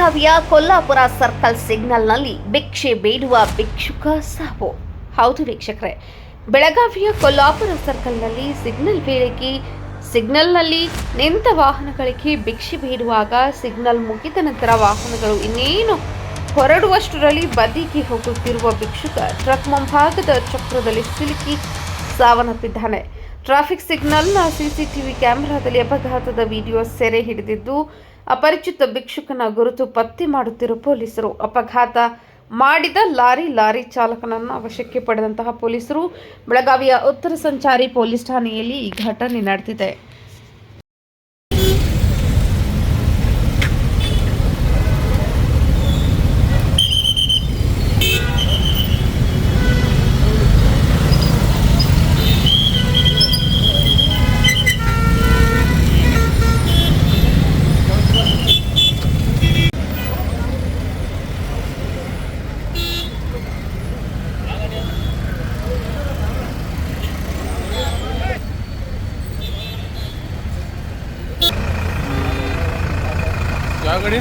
ಬೆಳಗಾವಿಯ ಕೊಲ್ಲಾಪುರ ಸರ್ಕಲ್ ಸಿಗ್ನಲ್ನಲ್ಲಿ ಭಿಕ್ಷೆ ಬೇಡುವ ಭಿಕ್ಷುಕ ಸಾವು. ಹೌದು ವೀಕ್ಷಕರೇ, ಬೆಳಗಾವಿಯ ಕೊಲ್ಲಾಪುರ ಸರ್ಕಲ್ನಲ್ಲಿ ಸಿಗ್ನಲ್ ಬೇಡಿಕೆ, ಸಿಗ್ನಲ್ನಲ್ಲಿ ನಿಂತ ವಾಹನಗಳಿಗೆ ಭಿಕ್ಷೆ ಬೇಡುವಾಗ ಸಿಗ್ನಲ್ ಮುಗಿದ ನಂತರ ವಾಹನಗಳು ಇನ್ನೇನು ಹೊರಡುವಷ್ಟರಲ್ಲಿ ಬದಿಗೆ ಹೋಗುತ್ತಿರುವ ಭಿಕ್ಷುಕ ಟ್ರಕ್ ಮುಂಭಾಗದ ಚಕ್ರದಲ್ಲಿ ಸಿಲುಕಿ ಸಾವನ್ನಪ್ಪಿದ್ದಾನೆ. ಟ್ರಾಫಿಕ್ ಸಿಗ್ನಲ್ನ ಸಿಸಿಟಿವಿ ಕ್ಯಾಮೆರಾದಲ್ಲಿ ಅಪಘಾತದ ವಿಡಿಯೋ ಸೆರೆ ಹಿಡಿದಿದ್ದು ಅಪರಿಚಿತ ಭಿಕ್ಷುಕನ ಗುರುತು ಪತ್ತೆ ಮಾಡುತ್ತಿರುವ ಪೊಲೀಸರು ಅಪಘಾತ ಮಾಡಿದ ಲಾರಿ ಲಾರಿ ಚಾಲಕನನ್ನು ವಶಕ್ಕೆ ಪಡೆದಂತಹ ಪೊಲೀಸರು ಬೆಳಗಾವಿಯ ಉತ್ತರ ಸಂಚಾರಿ ಪೊಲೀಸ್ ಠಾಣೆಯಲ್ಲಿ ಈ ಘಟನೆ ನಡೆದಿದೆ. ಯಾವ ಗಾಡಿ